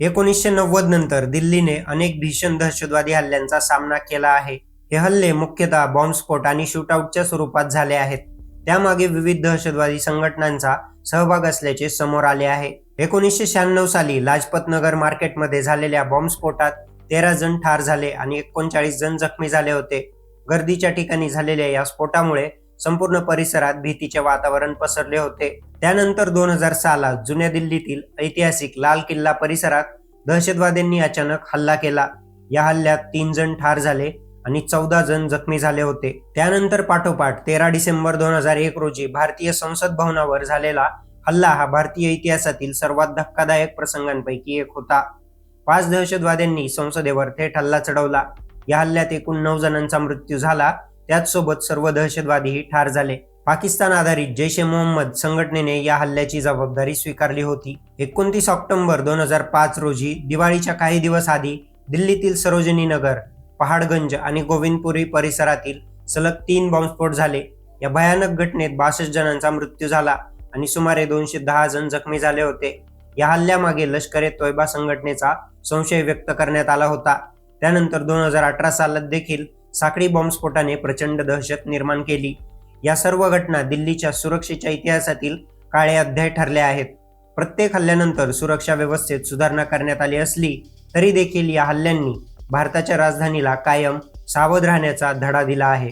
एकोणीसशे नव्वद नंतर दिल्लीने अनेक भीषण दहशतवादी हल्ल्यांचा सामना केला आहे. हे हल्ले मुख्यतः बॉम्बस्फोट आणि शूटआउटच्या स्वरूपात झाले आहेत. त्यामागे विविध दहशतवादी संघटनांचा सहभाग असल्याचे समोर आले आहे. एकोणीसशे शहाण्णव साली लाजपत नगर मार्केटमध्ये झालेल्या बॉम्बस्फोटात तेरा जण ठार झाले आणि एकोणचाळीस जण जखमी झाले होते. गर्दीच्या ठिकाणी झालेल्या या स्फोटामुळे संपूर्ण परिसरात भीतीचे वातावरण पसरले होते. त्यानंतर दोन हजार सालात जुन्या दिल्लीतील ऐतिहासिक लाल किल्ला परिसरात दहशतवाद्यांनी अचानक हल्ला केला. या हल्ल्यात तीन जण ठार झाले आणि चौदा जण जखमी झाले होते. त्यानंतर पाठोपाठ तेरा डिसेंबर दोन हजार एक रोजी भारतीय संसद भवनावर झालेला हल्ला हा भारतीय इतिहासातील सर्वात धक्कादायक प्रसंगांपैकी एक होता. पाच दहशतवाद्यांनी संसदेवर थेट हल्ला चढवला. या हल्ल्यात एकूण नऊ जणांचा मृत्यू झाला. त्याचसोबत सर्व दहशतवादीही ठार झाले. पाकिस्तान आधारित जैश ए मोहम्मद संघटनेने या हल्ल्याची जबाबदारी स्वीकारली होती. एकोणतीस ऑक्टोबर दोन हजार पाच रोजी दिवाळीच्या काही दिवस आधी दिल्लीतील सरोजिनी नगर पहाडगंज आणि गोविंदपुरी परिसरातील सलग तीन बॉम्बस्फोट झाले. या भयानक घटनेत बासष्ट जणांचा मृत्यू झाला आणि सुमारे दोनशे दहा जण जखमी झाले होते. या हल्ल्यामागे लष्कर ए तोयबा संघटनेचा संशय व्यक्त करण्यात आला होता. त्यानंतर दोन हजार अठरा सालात देखील साखळी बॉम्बस्फोटाने प्रचंड दहशत निर्माण केली. या सर्व घटना दिल्लीच्या सुरक्षेच्या इतिहासातील काळे अध्याय ठरल्या आहेत. प्रत्येक हल्ल्यानंतर सुरक्षा व्यवस्थेत सुधारणा करण्यात आली असली तरी देखील या हल्ल्यांनी भारताच्या राजधानीला कायम सावध राहण्याचा धडा दिला आहे.